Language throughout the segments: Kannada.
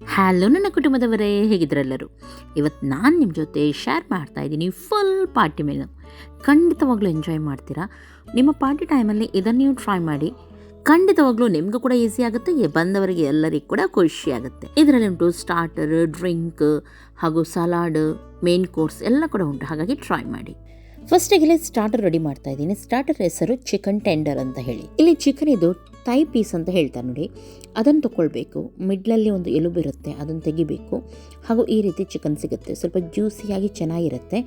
ಹಲೋ ನನ್ನ ಕುಟುಂಬದವರೇ, ಹೇಗಿದ್ರೆಲ್ಲರೂ? ಇವತ್ತು ನಾನು ನಿಮ್ಮ ಜೊತೆ ಶೇರ್ ಮಾಡ್ತಾ ಇದ್ದೀನಿ ಫುಲ್ ಪಾರ್ಟಿ ಮೆನು ಖಂಡಿತವಾಗ್ಲೂ ಎಂಜಾಯ್ ಮಾಡ್ತೀರಾ? ನಿಮ್ಮ ಪಾರ್ಟಿ ಟೈಮಲ್ಲಿ ಇದನ್ನು ನೀವು ಟ್ರೈ ಮಾಡಿ. ಖಂಡಿತವಾಗ್ಲೂ ನಿಮಗೂ ಕೂಡ ಈಸಿ ಆಗುತ್ತೆ ಬಂದವರಿಗೆ ಎಲ್ಲರಿಗೂ ಕೂಡ ಖುಷಿ ಆಗುತ್ತೆ. ಇದರಲ್ಲಿ ಉಂಟು ಸ್ಟಾರ್ಟರ್ ಡ್ರಿಂಕ್ ಹಾಗೂ ಸಲಾಡ್ ಮೇನ್ ಕೋರ್ಸ್ ಎಲ್ಲ ಕೂಡ ಉಂಟು, ಹಾಗಾಗಿ ಟ್ರೈ ಮಾಡಿ. ಫಸ್ಟಿಗೆ ಸ್ಟಾರ್ಟರ್ ರೆಡಿ ಮಾಡ್ತಾ ಇದ್ದೀನಿ. ಸ್ಟಾರ್ಟರ್ ಹೆಸರು ಚಿಕನ್ ಟೆಂಡರ್ ಅಂತ ಹೇಳಿ. ಇಲ್ಲಿ ಚಿಕನ್ ಇದು ಥೈ ಪೀಸ್ ಅಂತ ಹೇಳ್ತಾರೆ ನೋಡಿ. ಅದನ್ನು ತಗೊಳ್ಬೇಕು. ಮಿಡ್ಲಲ್ಲಿ ಒಂದು ಎಲುಬು ಇರುತ್ತೆ, ಅದನ್ನು ತೆಗಿಬೇಕು. ಹಾಗೂ ಈ ರೀತಿ ಚಿಕನ್ ಸಿಗುತ್ತೆ. ಸ್ವಲ್ಪ ಜ್ಯೂಸಿಯಾಗಿ ಚೆನ್ನಾಗಿರುತ್ತೆ.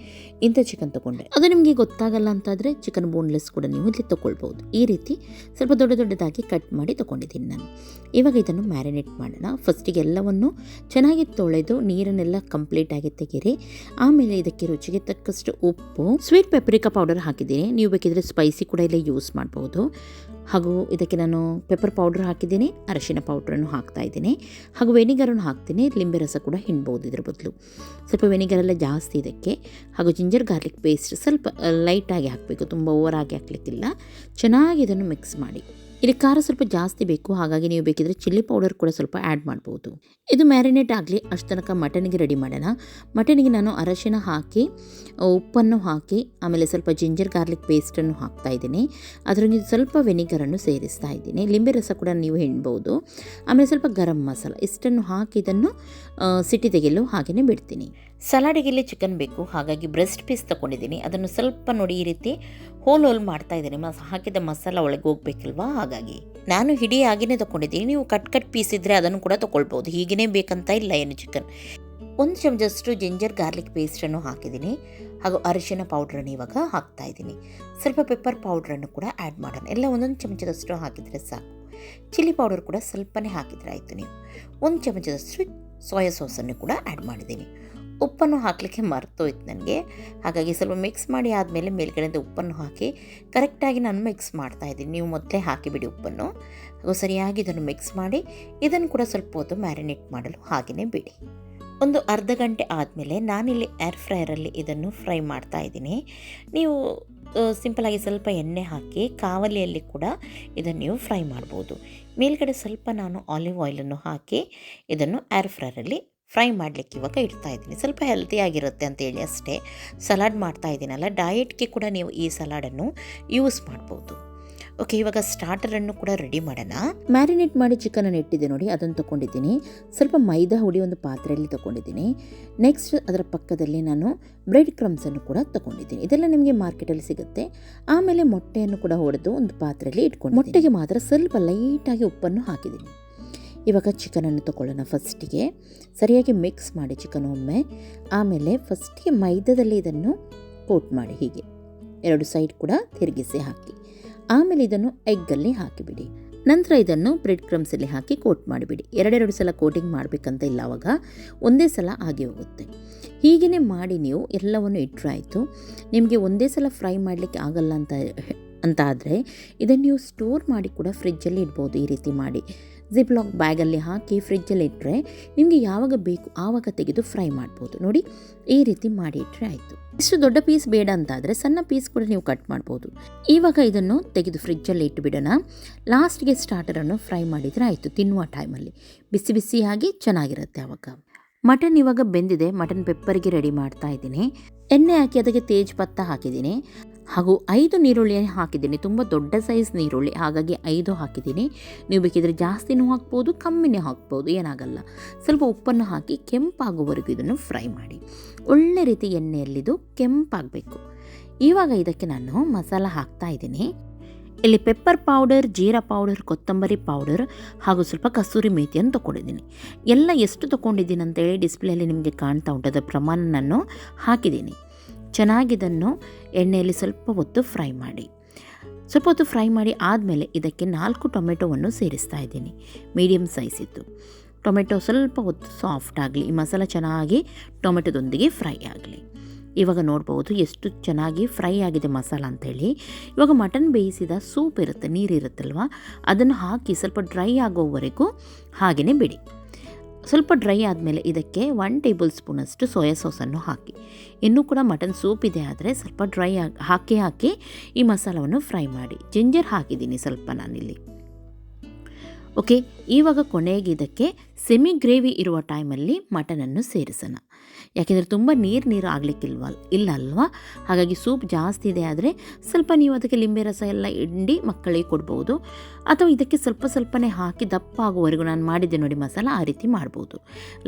ಇಂಥ ಚಿಕನ್ ತೊಗೊಂಡೆ. ಅದು ನಿಮಗೆ ಗೊತ್ತಾಗಲ್ಲ ಅಂತಾದರೆ ಚಿಕನ್ ಬೋನ್ಲೆಸ್ ಕೂಡ ನೀವು ಇಲ್ಲಿ ತೊಗೊಳ್ಬೋದು ಈ ರೀತಿ ಸ್ವಲ್ಪ ದೊಡ್ಡ ದೊಡ್ಡದಾಗಿ ಕಟ್ ಮಾಡಿ ತೊಗೊಂಡಿದ್ದೀನಿ ನಾನು. ಇವಾಗ ಇದನ್ನು ಮ್ಯಾರಿನೇಟ್ ಮಾಡೋಣ. ಫಸ್ಟಿಗೆ ಎಲ್ಲವನ್ನು ಚೆನ್ನಾಗಿ ತೊಳೆದು ನೀರನ್ನೆಲ್ಲ ಕಂಪ್ಲೀಟಾಗಿ ತೆಗೀರಿ. ಆಮೇಲೆ ಇದಕ್ಕೆ ರುಚಿಗೆ ತಕ್ಕಷ್ಟು ಉಪ್ಪು ಸ್ವೀಟ್ ಪೆಪ್ರಿಕಾ ಪೌಡರ್ ಹಾಕಿದ್ದೀನಿ. ನೀವು ಬೇಕಿದ್ರೆ ಸ್ಪೈಸಿ ಕೂಡ ಇಲ್ಲೇ ಯೂಸ್ ಮಾಡ್ಬೋದು. ಹಾಗೂ ಇದಕ್ಕೆ ನಾನು ಪೆಪ್ಪರ್ ಪೌಡ್ರ್ ಹಾಕಿದ್ದೀನಿ, ಅರಶಿನ ಪೌಡ್ರನ್ನು ಹಾಕ್ತಾ ಇದ್ದೀನಿ, ಹಾಗೂ ವೆನಿಗರನ್ನು ಹಾಕ್ತೀನಿ. ಲಿಂಬೆ ರಸ ಕೂಡ ಹಿಂಡ್ಬೋದು ಇದ್ರ ಬದಲು. ಸ್ವಲ್ಪ ವೆನಿಗರೆಲ್ಲ ಜಾಸ್ತಿ ಇದಕ್ಕೆ, ಹಾಗೂ ಜಿಂಜರ್ ಗಾರ್ಲಿಕ್ ಪೇಸ್ಟ್ ಸ್ವಲ್ಪ ಲೈಟಾಗಿ ಹಾಕಬೇಕು. ತುಂಬ ಓವರಾಗಿ ಹಾಕಲಿಕ್ಕಿಲ್ಲ. ಚೆನ್ನಾಗಿ ಇದನ್ನು ಮಿಕ್ಸ್ ಮಾಡಿ. ಇಲ್ಲಿ ಖಾರ ಸ್ವಲ್ಪ ಜಾಸ್ತಿ ಬೇಕು, ಹಾಗಾಗಿ ನೀವು ಬೇಕಿದ್ರೆ ಚಿಲ್ಲಿ ಪೌಡರ್ ಕೂಡ ಸ್ವಲ್ಪ ಆ್ಯಡ್ ಮಾಡ್ಬೋದು. ಇದು ಮ್ಯಾರಿನೇಟ್ ಆಗಲಿ, ಅಷ್ಟು ತನಕ ಮಟನ್ಗೆ ರೆಡಿ ಮಾಡೋಣ. ಮಟನ್ಗೆ ನಾನು ಅರಶಿನ ಹಾಕಿ, ಉಪ್ಪನ್ನು ಹಾಕಿ, ಆಮೇಲೆ ಸ್ವಲ್ಪ ಜಿಂಜರ್ ಗಾರ್ಲಿಕ್ ಪೇಸ್ಟನ್ನು ಹಾಕ್ತಾ ಇದ್ದೀನಿ. ಅದರೊಂದಿಗೆ ಸ್ವಲ್ಪ ವೆನಿಗರನ್ನು ಸೇರಿಸ್ತಾ ಇದ್ದೀನಿ. ಲಿಂಬೆ ರಸ ಕೂಡ ನೀವು ಹಿಂಡ್ಬೋದು. ಆಮೇಲೆ ಸ್ವಲ್ಪ ಗರಂ ಮಸಾಲ, ಇಷ್ಟನ್ನು ಹಾಕಿ ಇದನ್ನು ಸಿಟಿ ತೆಗೆಯಲು ಹಾಗೆಯೇ ಬಿಡ್ತೀನಿ. ಸಲಾಡಿಗೆ ಇಲ್ಲಿ ಚಿಕನ್ ಬೇಕು. ಹಾಗಾಗಿ ಬ್ರೆಸ್ಟ್ ಪೀಸ್ ತೊಗೊಂಡಿದ್ದೀನಿ ಅದನ್ನು ಸ್ವಲ್ಪ ನೋಡಿ ಈ ರೀತಿ ಹೋಲ್ ಹೋಲ್ ಮಾಡ್ತಾ ಇದ್ದೀನಿ. ಮಸ್ ಹಾಕಿದ ಮಸಾಲ ಒಳಗೆ ಹೋಗ್ಬೇಕಿಲ್ವಾ? ಹಾಗಾಗಿ ನಾನು ಹಿಡಿ ಆಗಿನೆ ತೊಗೊಂಡಿದ್ದೀನಿ ನೀವು ಕಟ್ ಕಟ್ ಪೀಸ್ ಇದ್ದರೆ ಅದನ್ನು ಕೂಡ ತೊಗೊಳ್ಬೋದು. ಹೀಗೇ ಬೇಕಂತ ಇಲ್ಲ ಏನು ಚಿಕನ್ ಒಂದು ಚಮಚದಷ್ಟು ಜಿಂಜರ್ ಗಾರ್ಲಿಕ್ ಪೇಸ್ಟನ್ನು ಹಾಕಿದ್ದೀನಿ. ಹಾಗೂ ಅರಿಶಿನ ಪೌಡ್ರನ್ನು ಇವಾಗ ಹಾಕ್ತಾ ಇದ್ದೀನಿ. ಸ್ವಲ್ಪ ಪೆಪ್ಪರ್ ಪೌಡ್ರನ್ನು ಕೂಡ ಆ್ಯಡ್ ಮಾಡೋಣ. ಎಲ್ಲ ಒಂದೊಂದು ಚಮಚದಷ್ಟು ಹಾಕಿದರೆ ಸಾಕು. ಚಿಲ್ಲಿ ಪೌಡರ್ ಕೂಡ ಸ್ವಲ್ಪನೇ ಹಾಕಿದರೆ ಆಯಿತು ನೀವು. ಒಂದು ಚಮಚದಷ್ಟು ಸೋಯಾ ಸಾಸನ್ನು ಕೂಡ ಆ್ಯಡ್ ಮಾಡಿದ್ದೀನಿ. ಉಪ್ಪನ್ನು ಹಾಕಲಿಕ್ಕೆ ಮರ್ತೋಯ್ತು ನನಗೆ. ಹಾಗಾಗಿ ಸ್ವಲ್ಪ ಮಿಕ್ಸ್ ಮಾಡಿ ಆದಮೇಲೆ ಮೇಲ್ಗಡೆಯಿಂದ ಉಪ್ಪನ್ನು ಹಾಕಿ ಕರೆಕ್ಟಾಗಿ ನಾನು ಮಿಕ್ಸ್ ಮಾಡ್ತಾ ಇದ್ದೀನಿ. ನೀವು ಮೊದಲೇ ಹಾಕಿಬಿಡಿ ಉಪ್ಪನ್ನು. ಹಾಗೂ ಸರಿಯಾಗಿ ಇದನ್ನು ಮಿಕ್ಸ್ ಮಾಡಿ ಇದನ್ನು ಕೂಡ ಸ್ವಲ್ಪ ಹೊತ್ತು ಮ್ಯಾರಿನೇಟ್ ಮಾಡಲು ಹಾಗೆಯೇ ಬಿಡಿ. ಒಂದು ಅರ್ಧ ಗಂಟೆ ಆದಮೇಲೆ ನಾನಿಲ್ಲಿ ಏರ್ ಫ್ರೈಯರಲ್ಲಿ ಇದನ್ನು ಫ್ರೈ ಮಾಡ್ತಾ ಇದ್ದೀನಿ. ನೀವು ಸಿಂಪಲಾಗಿ ಸ್ವಲ್ಪ ಎಣ್ಣೆ ಹಾಕಿ ಕಾವಲಿಯಲ್ಲಿ ಕೂಡ ಇದನ್ನು ನೀವು ಫ್ರೈ ಮಾಡ್ಬೋದು. ಮೇಲ್ಗಡೆ ಸ್ವಲ್ಪ ನಾನು ಆಲಿವ್ ಆಯಿಲನ್ನು ಹಾಕಿ ಇದನ್ನು ಏರ್ ಫ್ರೈಯರಲ್ಲಿ ಫ್ರೈ ಮಾಡಲಿಕ್ಕೆ ಇವಾಗ ಇಡ್ತಾ ಇದ್ದೀನಿ. ಸ್ವಲ್ಪ ಹೆಲ್ತಿಯಾಗಿರುತ್ತೆ ಅಂತೇಳಿ ಅಷ್ಟೇ. ಸಲಾಡ್ ಮಾಡ್ತಾ ಇದ್ದೀನಲ್ಲ ಡಯೆಟ್ಗೆ ಕೂಡ ನೀವು ಈ ಸಲಾಡನ್ನು ಯೂಸ್ ಮಾಡ್ಬೋದು. ಓಕೆ ಇವಾಗ ಸ್ಟಾರ್ಟರನ್ನು ಕೂಡ ರೆಡಿ ಮಾಡೋಣ. ಮ್ಯಾರಿನೇಟ್ ಮಾಡಿ ಚಿಕನನ್ನು ಇಟ್ಟಿದ್ದೆ ನೋಡಿ, ಅದನ್ನು ತೊಗೊಂಡಿದ್ದೀನಿ. ಸ್ವಲ್ಪ ಮೈದಾ ಹುಡಿ ಒಂದು ಪಾತ್ರೆಯಲ್ಲಿ ತೊಗೊಂಡಿದ್ದೀನಿ. ನೆಕ್ಸ್ಟ್ ಅದರ ಪಕ್ಕದಲ್ಲಿ ನಾನು ಬ್ರೆಡ್ ಕ್ರಮ್ಸನ್ನು ಕೂಡ ತೊಗೊಂಡಿದ್ದೀನಿ. ಇದೆಲ್ಲ ನಿಮಗೆ ಮಾರ್ಕೆಟಲ್ಲಿ ಸಿಗುತ್ತೆ. ಆಮೇಲೆ ಮೊಟ್ಟೆಯನ್ನು ಕೂಡ ಹೊಡೆದು ಒಂದು ಪಾತ್ರೆಯಲ್ಲಿ ಇಟ್ಕೊಂಡು ಮೊಟ್ಟೆಗೆ ಮಾತ್ರ ಸ್ವಲ್ಪ ಲೈಟಾಗಿ ಉಪ್ಪನ್ನು ಹಾಕಿದ್ದೀನಿ. ಇವಾಗ ಚಿಕನನ್ನು ತಗೊಳ್ಳೋಣ ಫಸ್ಟಿಗೆ. ಸರಿಯಾಗಿ ಮಿಕ್ಸ್ ಮಾಡಿ ಚಿಕನ್ ಒಮ್ಮೆ. ಆಮೇಲೆ ಫಸ್ಟಿಗೆ ಮೈದಾದಲ್ಲಿ ಇದನ್ನು ಕೋಟ್ ಮಾಡಿ ಹೀಗೆ. ಎರಡು ಸೈಡ್ ಕೂಡ ತಿರುಗಿಸಿ ಹಾಕಿ. ಆಮೇಲೆ ಇದನ್ನು ಎಗ್ಗಲ್ಲಿ ಹಾಕಿಬಿಡಿ. ನಂತರ ಇದನ್ನು ಬ್ರೆಡ್ ಕ್ರಮ್ಸಲ್ಲಿ ಹಾಕಿ ಕೋಟ್ ಮಾಡಿಬಿಡಿ. ಎರಡೆರಡು ಸಲ ಕೋಟಿಂಗ್ ಮಾಡಬೇಕಂತ ಇಲ್ಲ ಅವಾಗ. ಒಂದೇ ಸಲ ಆಗಿ ಹೋಗುತ್ತೆ. ಹೀಗೇ ಮಾಡಿ ನೀವು ಎಲ್ಲವನ್ನು ಇಟ್ಟರಾಯಿತು ನಿಮಗೆ ಒಂದೇ ಸಲ ಫ್ರೈ ಮಾಡಲಿಕ್ಕೆ ಆಗಲ್ಲ ಅಂತ ಅಂತ ಆದರೆ ಇದನ್ನು ನೀವು ಸ್ಟೋರ್ ಮಾಡಿ ಕೂಡ ಫ್ರಿಜ್ಜಲ್ಲಿ ಇಡ್ಬೋದು ಈ ರೀತಿ ಮಾಡಿ. ಜಿಪ್ಲಾಕ್ ಬ್ಯಾಗಲ್ಲಿ ಹಾಕಿ ಫ್ರಿಜ್ಜಲ್ಲಿ ಇಟ್ಟರೆ ನಿಮಗೆ ಯಾವಾಗ ಬೇಕು ಆವಾಗ ತೆಗೆದು ಫ್ರೈ ಮಾಡ್ಬೋದು. ನೋಡಿ, ಈ ರೀತಿ ಮಾಡಿ ಇಟ್ಟರೆ ಆಯಿತು. ಇಷ್ಟು ದೊಡ್ಡ ಪೀಸ್ ಬೇಡ ಅಂತಾದರೆ ಸಣ್ಣ ಪೀಸ್ ಕೂಡ ನೀವು ಕಟ್ ಮಾಡ್ಬೋದು. ಇವಾಗ ಇದನ್ನು ತೆಗೆದು ಫ್ರಿಜ್ಜಲ್ಲಿ ಇಟ್ಟುಬಿಡೋಣ ಲಾಸ್ಟ್ಗೆ ಸ್ಟಾರ್ಟರನ್ನು ಫ್ರೈ ಮಾಡಿದರೆ ಆಯಿತು, ತಿನ್ನುವ ಟೈಮಲ್ಲಿ ಬಿಸಿ ಬಿಸಿಯಾಗಿ ಚೆನ್ನಾಗಿರುತ್ತೆ ಆವಾಗ. ಮಟನ್ ಇವಾಗ ಬೆಂದಿದೆ ಮಟನ್ ಪೆಪ್ಪರ್ಗೆ ರೆಡಿ ಮಾಡ್ತಾ ಇದ್ದೀನಿ. ಎಣ್ಣೆ ಹಾಕಿ ಅದಕ್ಕೆ ತೇಜ್ ಪತ್ತ ಹಾಕಿದ್ದೀನಿ. ಹಾಗೂ ಐದು ನೀರುಳ್ಳಿ ಹಾಕಿದ್ದೀನಿ. ತುಂಬ ದೊಡ್ಡ ಸೈಜ್ ನೀರುಳ್ಳಿ. ಹಾಗಾಗಿ ಐದು ಹಾಕಿದ್ದೀನಿ. ನೀವು ಬೇಕಿದ್ರೆ ಜಾಸ್ತಿನೂ ಹಾಕ್ಬೋದು, ಕಮ್ಮಿನೇ ಹಾಕ್ಬೋದು, ಏನಾಗಲ್ಲ. ಸ್ವಲ್ಪ ಉಪ್ಪನ್ನು ಹಾಕಿ ಕೆಂಪಾಗುವವರೆಗೂ ಇದನ್ನು ಫ್ರೈ ಮಾಡಿ. ಒಳ್ಳೆ ರೀತಿ ಎಣ್ಣೆಯಲ್ಲಿದು ಕೆಂಪಾಗಬೇಕು. ಇವಾಗ ಇದಕ್ಕೆ ನಾನು ಮಸಾಲ ಹಾಕ್ತಾ ಇದ್ದೀನಿ. ಇಲ್ಲಿ ಪೆಪ್ಪರ್ ಪೌಡರ್ ಜೀರಾ ಪೌಡರ್ ಕೊತ್ತಂಬರಿ ಪೌಡರ್ ಹಾಗೂ ಸ್ವಲ್ಪ ಕಸೂರಿ ಮೇಥಿಯನ್ನು ತೊಗೊಂಡಿದ್ದೀನಿ ಎಲ್ಲ ಎಷ್ಟು ತೊಗೊಂಡಿದ್ದೀನಿ ಅಂತೇಳಿ ಡಿಸ್ಪ್ಲೇಯಲ್ಲಿ ನಿಮಗೆ ಕಾಣ್ತಾ ಉಂಟು. ಅದರ ಪ್ರಮಾಣ ನಾನು ಹಾಕಿದ್ದೀನಿ. ಚೆನ್ನಾಗಿದನ್ನು ಎಣ್ಣೆಯಲ್ಲಿ ಸ್ವಲ್ಪ ಹೊತ್ತು ಫ್ರೈ ಮಾಡಿ. ಸ್ವಲ್ಪ ಹೊತ್ತು ಫ್ರೈ ಮಾಡಿ ಆದಮೇಲೆ ಇದಕ್ಕೆ ನಾಲ್ಕು ಟೊಮೆಟೊವನ್ನು ಸೇರಿಸ್ತಾ ಇದ್ದೀನಿ. ಮೀಡಿಯಮ್ ಸೈಜ್ ಟೊಮೆಟೊ ಸ್ವಲ್ಪ ಹೊತ್ತು ಸಾಫ್ಟ್ ಆಗಲಿ, ಈ ಮಸಾಲ ಚೆನ್ನಾಗಿ ಟೊಮೆಟೊದೊಂದಿಗೆ ಫ್ರೈ ಆಗಲಿ. ಇವಾಗ ನೋಡ್ಬೋದು ಎಷ್ಟು ಚೆನ್ನಾಗಿ ಫ್ರೈ ಆಗಿದೆ ಮಸಾಲ ಅಂತೇಳಿ. ಇವಾಗ ಮಟನ್ ಬೇಯಿಸಿದ ಸೂಪ್ ಇರುತ್ತೆ, ನೀರಿರುತ್ತಲ್ವ? ಅದನ್ನು ಹಾಕಿ ಸ್ವಲ್ಪ ಡ್ರೈ ಆಗೋವರೆಗೂ ಹಾಗೆಯೇ ಬಿಡಿ. ಸ್ವಲ್ಪ ಡ್ರೈ ಆದಮೇಲೆ ಇದಕ್ಕೆ ಒನ್ ಟೇಬಲ್ ಸ್ಪೂನಷ್ಟು ಸೋಯಾ ಸಾಸನ್ನು ಹಾಕಿ. ಇನ್ನೂ ಕೂಡ ಮಟನ್ ಸೂಪ್ ಇದೆ ಆದರೆ ಸ್ವಲ್ಪ ಡ್ರೈ ಹಾಕಿ ಹಾಕಿ ಈ ಮಸಾಲವನ್ನು ಫ್ರೈ ಮಾಡಿ. ಜಿಂಜರ್ ಹಾಕಿದ್ದೀನಿ ಸ್ವಲ್ಪ ನಾನಿಲ್ಲಿ. ಓಕೆ, ಇವಾಗ ಕೊನೆಗೆ ಇದಕ್ಕೆ ಸೆಮಿ ಗ್ರೇವಿ ಇರುವ ಟೈಮಲ್ಲಿ ಮಟನನ್ನು ಸೇರಿಸೋಣ. ಯಾಕೆಂದರೆ ತುಂಬ ನೀರು ನೀರು ಆಗಲಿಕ್ಕಿಲ್ವ ಇಲ್ಲ ಅಲ್ವಾ ಹಾಗಾಗಿ ಸೂಪ್ ಜಾಸ್ತಿ ಇದೆ ಆದರೆ ಸ್ವಲ್ಪ ನೀವು ಅದಕ್ಕೆ ಲಿಂಬೆ ರಸ ಎಲ್ಲ ಹಿಂಡಿ ಮಕ್ಕಳಿಗೆ ಕೊಡ್ಬೋದು. ಅಥವಾ ಇದಕ್ಕೆ ಸ್ವಲ್ಪ ಸ್ವಲ್ಪನೇ ಹಾಕಿ ದಪ್ಪ ಆಗುವವರೆಗೂ ನಾನು ಮಾಡಿದ್ದೆ ನೋಡಿ ಮಸಾಲ, ಆ ರೀತಿ ಮಾಡ್ಬೋದು.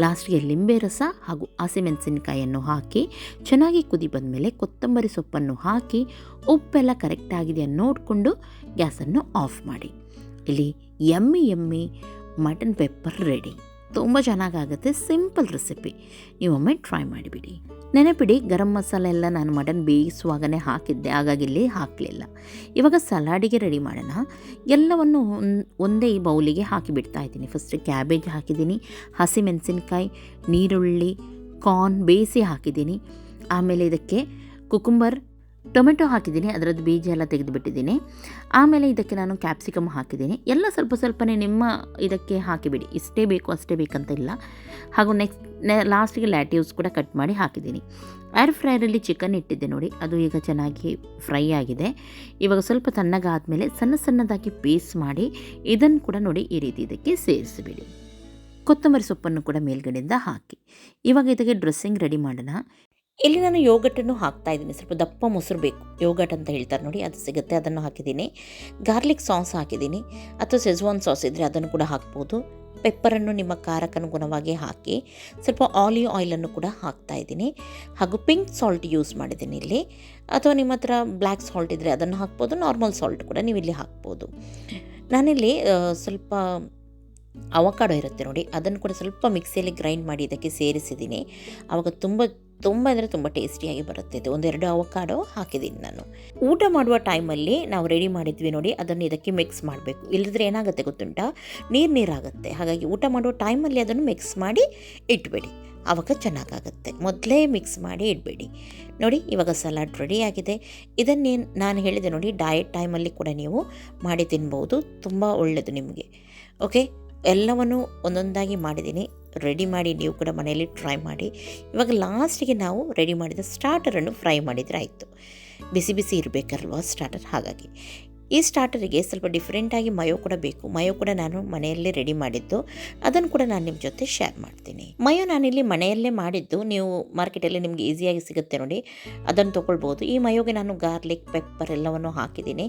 ಲಾಸ್ಟ್ಗೆ ಲಿಂಬೆ ರಸ ಹಾಗೂ ಹಸಿಮೆಣಸಿನಕಾಯಿಯನ್ನು ಹಾಕಿ ಚೆನ್ನಾಗಿ ಕುದಿ ಬಂದಮೇಲೆ ಕೊತ್ತಂಬರಿ ಸೊಪ್ಪನ್ನು ಹಾಕಿ ಉಪ್ಪೆಲ್ಲ ಕರೆಕ್ಟಾಗಿದೆಯಾ ನೋಡಿಕೊಂಡು ಗ್ಯಾಸನ್ನು ಆಫ್ ಮಾಡಿ. ಇಲ್ಲಿ ಎಮ್ಮಿ ಎಮ್ಮಿ ಮಟನ್ ಪೆಪ್ಪರ್ ರೆಡಿ ತುಂಬ ಚೆನ್ನಾಗಾಗುತ್ತೆ, ಸಿಂಪಲ್ ರೆಸಿಪಿ ನೀವೊಮ್ಮೆ ಟ್ರೈ ಮಾಡಿಬಿಡಿ. ನೆನಪಿಡಿ, ಗರಂ ಮಸಾಲೆ ಎಲ್ಲ ನಾನು ಮಟನ್ ಬೇಯಿಸುವಾಗಲೇ ಹಾಕಿದ್ದೆ, ಹಾಗಾಗಿ ಇಲ್ಲಿ ಹಾಕಲಿಲ್ಲ. ಇವಾಗ ಸಲಾಡಿಗೆ ರೆಡಿ ಮಾಡೋಣ. ಎಲ್ಲವನ್ನು ಒಂದ್- ಈ ಬೌಲಿಗೆ ಹಾಕಿಬಿಡ್ತಾ ಇದ್ದೀನಿ. ಫಸ್ಟ್ ಕ್ಯಾಬೇಜ್ ಹಾಕಿದ್ದೀನಿ ಹಸಿಮೆಣಸಿನ್ಕಾಯಿ ನೀರುಳ್ಳಿ ಕಾರ್ನ್ ಬೇಯಿಸಿ ಹಾಕಿದ್ದೀನಿ. ಆಮೇಲೆ ಇದಕ್ಕೆ ಕುಕುಂಬರ್ ಟೊಮೆಟೊ ಹಾಕಿದ್ದೀನಿ, ಅದರದ್ದು ಬೀಜ ಎಲ್ಲ ತೆಗೆದುಬಿಟ್ಟಿದ್ದೀನಿ. ಆಮೇಲೆ ಇದಕ್ಕೆ ನಾನು ಕ್ಯಾಪ್ಸಿಕಮ್ ಹಾಕಿದ್ದೀನಿ. ಎಲ್ಲ ಸ್ವಲ್ಪ ಸ್ವಲ್ಪನೇ ನಿಮ್ಮ ಇದಕ್ಕೆ ಹಾಕಿಬಿಡಿ. ಇಷ್ಟೇ ಬೇಕು, ಅಷ್ಟೇ ಬೇಕಂತ ಇಲ್ಲ ಹಾಗೂ ನೆಕ್ಸ್ಟ್ ಲಾಸ್ಟಿಗೆ ಲ್ಯಾಟಿವ್ಸ್ ಕೂಡ ಕಟ್ ಮಾಡಿ ಹಾಕಿದ್ದೀನಿ. ಏರ್ ಫ್ರೈಯರಲ್ಲಿ ಚಿಕನ್ ಇಟ್ಟಿದ್ದೆ ನೋಡಿ. ಅದು ಈಗ ಚೆನ್ನಾಗಿ ಫ್ರೈ ಆಗಿದೆ. ಇವಾಗ ಸ್ವಲ್ಪ ತಣ್ಣಗಾದಮೇಲೆ ಸಣ್ಣ ಸಣ್ಣದಾಗಿ ಪೀಸ್ ಮಾಡಿ ಇದನ್ನು ಕೂಡ ನೋಡಿ ಈ ರೀತಿ ಇದಕ್ಕೆ ಸೇರಿಸಿಬಿಡಿ. ಕೊತ್ತಂಬರಿ ಸೊಪ್ಪನ್ನು ಕೂಡ ಮೇಲ್ಗಡೆಯಿಂದ ಹಾಕಿ. ಇವಾಗ ಇದಕ್ಕೆ ಡ್ರೆಸ್ಸಿಂಗ್ ರೆಡಿ ಮಾಡೋಣ. ಇಲ್ಲಿ ನಾನು ಯೋಗಟನ್ನು ಹಾಕ್ತಾ ಇದ್ದೀನಿ. ಸ್ವಲ್ಪ ದಪ್ಪ ಮೊಸರು ಬೇಕು. ಯೋಗಟ್ ಅಂತ ಹೇಳ್ತಾರೆ ನೋಡಿ, ಅದು ಸಿಗುತ್ತೆ. ಅದನ್ನು ಹಾಕಿದ್ದೀನಿ. ಗಾರ್ಲಿಕ್ ಸಾಸ್ ಹಾಕಿದ್ದೀನಿ. ಅಥವಾ ಸೆಜ್ವಾನ್ ಸಾಸ್ ಇದ್ದರೆ ಅದನ್ನು ಕೂಡ ಹಾಕ್ಬೋದು. ಪೆಪ್ಪರನ್ನು ನಿಮ್ಮ ಖಾರಕ್ಕನುಗುಣವಾಗಿ ಹಾಕಿ, ಸ್ವಲ್ಪ ಆಲಿವ್ ಆಯಿಲನ್ನು ಕೂಡ ಹಾಕ್ತಾ ಇದ್ದೀನಿ. ಹಾಗೂ ಪಿಂಕ್ ಸಾಲ್ಟ್ ಯೂಸ್ ಮಾಡಿದ್ದೀನಿ ಇಲ್ಲಿ. ಅಥವಾ ನಿಮ್ಮ ಹತ್ರ ಬ್ಲ್ಯಾಕ್ ಸಾಲ್ಟ್ ಇದ್ದರೆ ಅದನ್ನು ಹಾಕ್ಬೋದು. ನಾರ್ಮಲ್ ಸಾಲ್ಟ್ ಕೂಡ ನೀವು ಇಲ್ಲಿ ಹಾಕ್ಬೋದು. ನಾನಿಲ್ಲಿ ಸ್ವಲ್ಪ ಅವಕಾಡೋ ಇರುತ್ತೆ ನೋಡಿ. ಅದನ್ನು ಕೂಡ ಸ್ವಲ್ಪ ಮಿಕ್ಸಿಯಲ್ಲಿ ಗ್ರೈಂಡ್ ಮಾಡಿ ಇದಕ್ಕೆ ಸೇರಿಸಿದ್ದೀನಿ. ಆವಾಗ ತುಂಬ ತುಂಬ ಅಂದರೆ ತುಂಬ ಟೇಸ್ಟಿಯಾಗಿ ಬರುತ್ತೆ. ಇದು ಒಂದೆರಡು ಅವಕಾಡೋ ಹಾಕಿದ್ದೀನಿ ನಾನು. ಊಟ ಮಾಡುವ ಟೈಮಲ್ಲಿ ನಾವು ರೆಡಿ ಮಾಡಿದ್ವಿ ನೋಡಿ, ಅದನ್ನು ಇದಕ್ಕೆ ಮಿಕ್ಸ್ ಮಾಡಬೇಕು. ಇಲ್ಲದ್ರೆ ಏನಾಗುತ್ತೆ ಗೊತ್ತುಂಟಾ? ನೀರು ನೀರಾಗುತ್ತೆ. ಹಾಗಾಗಿ ಊಟ ಮಾಡುವ ಟೈಮಲ್ಲಿ ಅದನ್ನು ಮಿಕ್ಸ್ ಮಾಡಿ ಇಟ್ಬೇಡಿ. ಆವಾಗ ಚೆನ್ನಾಗಾಗುತ್ತೆ. ಮೊದಲೇ ಮಿಕ್ಸ್ ಮಾಡಿ ಇಡಬೇಡಿ. ನೋಡಿ, ಇವಾಗ ಸಲಾಡ್ ರೆಡಿ ಆಗಿದೆ. ಇದನ್ನೇನು ನಾನು ಹೇಳಿದೆ ನೋಡಿ ಡಯಟ್ ಟೈಮಲ್ಲಿ ಕೂಡ ನೀವು ಮಾಡಿ ತಿನ್ಬೋದು. ತುಂಬ ಒಳ್ಳೆಯದು ನಿಮಗೆ. ಓಕೆ ಎಲ್ಲವನ್ನು ಒಂದೊಂದಾಗಿ ಮಾಡಿದ್ದೀನಿ. ರೆಡಿ ಮಾಡಿ ನೀವು ಕೂಡ ಮನೆಯಲ್ಲಿ ಟ್ರೈ ಮಾಡಿ. ಇವಾಗ ಲಾಸ್ಟಿಗೆ ನಾವು ರೆಡಿ ಮಾಡಿದ ಸ್ಟಾರ್ಟರನ್ನು ಫ್ರೈ ಮಾಡಿದರೆ ಆಯಿತು. ಬಿಸಿ ಬಿಸಿ ಇರಬೇಕಲ್ವ ಸ್ಟಾರ್ಟರ್ ಹಾಗಾಗಿ. ಈ ಸ್ಟಾರ್ಟರಿಗೆ ಸ್ವಲ್ಪ ಡಿಫ್ರೆಂಟಾಗಿ ಮಯೋ ಕೂಡ ಬೇಕು. ಮಯೋ ಕೂಡ ನಾನು ಮನೆಯಲ್ಲೇ ರೆಡಿ ಮಾಡಿದ್ದು. ಅದನ್ನು ಕೂಡ ನಾನು ನಿಮ್ಮ ಜೊತೆ ಶೇರ್ ಮಾಡ್ತೀನಿ. ಮಯೋ ನಾನಿಲ್ಲಿ ಮನೆಯಲ್ಲೇ ಮಾಡಿದ್ದು. ನೀವು ಮಾರ್ಕೆಟಲ್ಲಿ ನಿಮಗೆ ಈಸಿಯಾಗಿ ಸಿಗುತ್ತೆ ನೋಡಿ. ಅದನ್ನು ತೊಗೊಳ್ಬೋದು. ಈ ಮಯೋಗೆ ನಾನು ಗಾರ್ಲಿಕ್ ಪೆಪ್ಪರ್ ಎಲ್ಲವನ್ನು ಹಾಕಿದ್ದೀನಿ.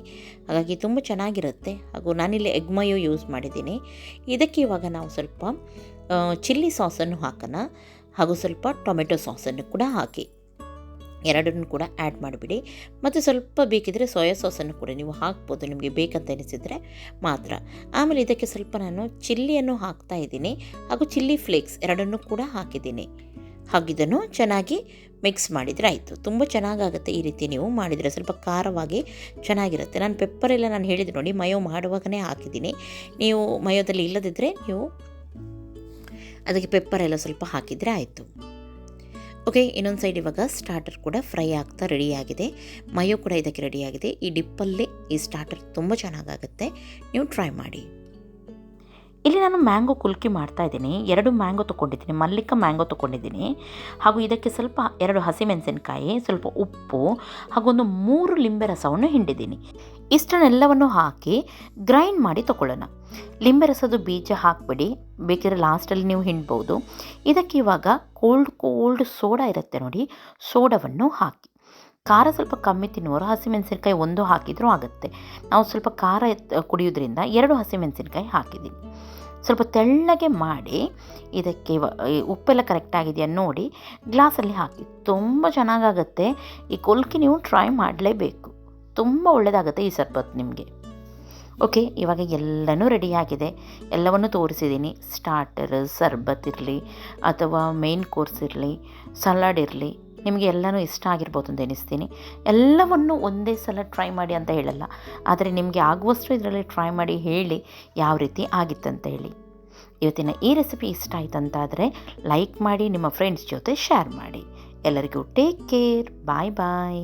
ಹಾಗಾಗಿ ತುಂಬ ಚೆನ್ನಾಗಿರುತ್ತೆ. ಹಾಗೂ ನಾನಿಲ್ಲಿ ಎಗ್ ಮಯೋ ಯೂಸ್ ಮಾಡಿದ್ದೀನಿ. ಇದಕ್ಕೆ ಇವಾಗ ನಾವು ಸ್ವಲ್ಪ ಚಿಲ್ಲಿ ಸಾಸನ್ನು ಹಾಕೋಣ ಹಾಗೂ ಸ್ವಲ್ಪ ಟೊಮೆಟೊ ಸಾಸನ್ನು ಕೂಡ ಹಾಕಿ. ಎರಡನ್ನು ಕೂಡ ಆ್ಯಡ್ ಮಾಡಿಬಿಡಿ. ಮತ್ತು ಸ್ವಲ್ಪ ಬೇಕಿದ್ದರೆ ಸೋಯಾ ಸಾಸನ್ನು ಕೂಡ ನೀವು ಹಾಕ್ಬೋದು. ನಿಮಗೆ ಬೇಕಂತ ಎನಿಸಿದರೆ ಮಾತ್ರ. ಆಮೇಲೆ ಇದಕ್ಕೆ ಸ್ವಲ್ಪ ನಾನು ಚಿಲ್ಲಿಯನ್ನು ಹಾಕ್ತಾ ಇದ್ದೀನಿ ಹಾಗೂ ಚಿಲ್ಲಿ ಫ್ಲೇಕ್ಸ್ ಎರಡನ್ನೂ ಕೂಡ ಹಾಕಿದ್ದೀನಿ. ಹಾಗಿದನ್ನು ಚೆನ್ನಾಗಿ ಮಿಕ್ಸ್ ಮಾಡಿದರೆ ಆಯಿತು. ತುಂಬ ಚೆನ್ನಾಗಾಗುತ್ತೆ ಈ ರೀತಿ ನೀವು ಮಾಡಿದರೆ. ಸ್ವಲ್ಪ ಖಾರವಾಗಿ ಚೆನ್ನಾಗಿರುತ್ತೆ. ನಾನು ಪೆಪ್ಪರೆಲ್ಲ ನಾನು ಹೇಳಿದೆ ನೋಡಿ, ಮಯೋ ಮಾಡುವಾಗಲೇ ಹಾಕಿದ್ದೀನಿ. ನೀವು ಮಯೋದಲ್ಲಿ ಇಲ್ಲದಿದ್ದರೆ ನೀವು ಅದಕ್ಕೆ ಪೆಪ್ಪರ್ ಎಲ್ಲ ಸ್ವಲ್ಪ ಹಾಕಿದರೆ ಆಯಿತು. ಓಕೆ ಇನ್ನೊಂದು ಸೈಡ್ ಇವಾಗ ಸ್ಟಾರ್ಟರ್ ಕೂಡ ಫ್ರೈ ಆಗ್ತಾ ರೆಡಿಯಾಗಿದೆ ಮಯೋ ಕೂಡ ಇದಕ್ಕೆ ರೆಡಿಯಾಗಿದೆ ಈ ಡಿಪ್ಪಲ್ಲೇ ಈ ಸ್ಟಾರ್ಟರ್ ತುಂಬ ಚೆನ್ನಾಗಾಗುತ್ತೆ. ನೀವು ಟ್ರೈ ಮಾಡಿ. ಇಲ್ಲಿ ನಾನು ಮ್ಯಾಂಗೋ ಕುಲ್ಕಿ ಮಾಡ್ತಾ ಇದ್ದೀನಿ. ಎರಡು ಮ್ಯಾಂಗೋ ತೊಗೊಂಡಿದ್ದೀನಿ ಮಲ್ಲಿಕ ಮ್ಯಾಂಗೋ ತೊಗೊಂಡಿದ್ದೀನಿ ಹಾಗೂ ಇದಕ್ಕೆ ಸ್ವಲ್ಪ ಎರಡು ಹಸಿಮೆಣಸಿನಕಾಯಿ, ಸ್ವಲ್ಪ ಉಪ್ಪು ಹಾಗೂ ಒಂದು ಮೂರು ಲಿಂಬೆ ರಸವನ್ನು ಹಿಂಡಿದ್ದೀನಿ. ಇಷ್ಟನ್ನೆಲ್ಲವನ್ನು ಹಾಕಿ ಗ್ರೈಂಡ್ ಮಾಡಿ ತಗೊಳ್ಳೋಣ ಲಿಂಬೆ ರಸದ ಬೀಜ ಹಾಕ್ಬಿಡಿ. ಬೇಕಿದ್ರೆ ಲಾಸ್ಟಲ್ಲಿ ನೀವು ಹಿಂಡ್ಬೋದು. ಇದಕ್ಕೆ ಇವಾಗ ಕೋಲ್ಡ್ ಕೋಲ್ಡ್ ಸೋಡಾ ಇರುತ್ತೆ ನೋಡಿ. ಸೋಡವನ್ನು ಹಾಕಿ. ಖಾರ ಸ್ವಲ್ಪ ಕಮ್ಮಿ ತಿನ್ನುವರು. ಹಸಿಮೆಣಸಿನ್ಕಾಯಿ ಒಂದು ಹಾಕಿದರೂ ಆಗುತ್ತೆ. ನಾವು ಸ್ವಲ್ಪ ಖಾರ ಕುಡಿಯೋದ್ರಿಂದ ಎರಡು ಹಸಿಮೆಣಸಿನ್ಕಾಯಿ ಹಾಕಿದ್ದೀನಿ ಸ್ವಲ್ಪ ತೆಳ್ಳಗೆ ಮಾಡಿ ಇದಕ್ಕೆ ಉಪ್ಪೆಲ್ಲ ಕರೆಕ್ಟ್ ಆಗಿದೆಯಾ ನೋಡಿ, ಗ್ಲಾಸಲ್ಲಿ ಹಾಕಿ. ತುಂಬ ಚೆನ್ನಾಗಾಗುತ್ತೆ. ಈ ಕೊಲ್ಕಿ ನೀವು ಟ್ರೈ ಮಾಡಲೇಬೇಕು. ತುಂಬ ಒಳ್ಳೆಯದಾಗುತ್ತೆ ಈ ಸರ್ಬತ್ ನಿಮಗೆ. ಓಕೆ, ಇವಾಗ ಎಲ್ಲನೂ ರೆಡಿಯಾಗಿದೆ ಎಲ್ಲವನ್ನು ತೋರಿಸಿದ್ದೀನಿ. ಸ್ಟಾರ್ಟರ್ ಸರ್ಬತ್ ಇರಲಿ, ಅಥವಾ ಮೇನ್ ಕೋರ್ಸ್ ಇರಲಿ ಸಲಾಡ್ ಇರಲಿ, ನಿಮಗೆ ಎಲ್ಲನೂ ಇಷ್ಟ ಆಗಿರ್ಬೋದು ಅಂತ ಎನಿಸ್ತೀನಿ ಎಲ್ಲವನ್ನು ಒಂದೇ ಸಲ ಟ್ರೈ ಮಾಡಿ ಅಂತ ಹೇಳಲ್ಲ. ಆದರೆ ನಿಮಗೆ ಆಗುವಷ್ಟು ಇದರಲ್ಲಿ ಟ್ರೈ ಮಾಡಿ ಹೇಳಿ ಯಾವ ರೀತಿ ಆಗಿತ್ತಂತ ಹೇಳಿ. ಇವತ್ತಿನ ಈ ರೆಸಿಪಿ ಇಷ್ಟ ಆಯ್ತಂತಾದರೆ ಲೈಕ್ ಮಾಡಿ, ನಿಮ್ಮ ಫ್ರೆಂಡ್ಸ್ ಜೊತೆ ಶೇರ್ ಮಾಡಿ. ಎಲ್ಲರಿಗೂ ಟೇಕ್ ಕೇರ್ ಬಾಯ್ ಬಾಯ್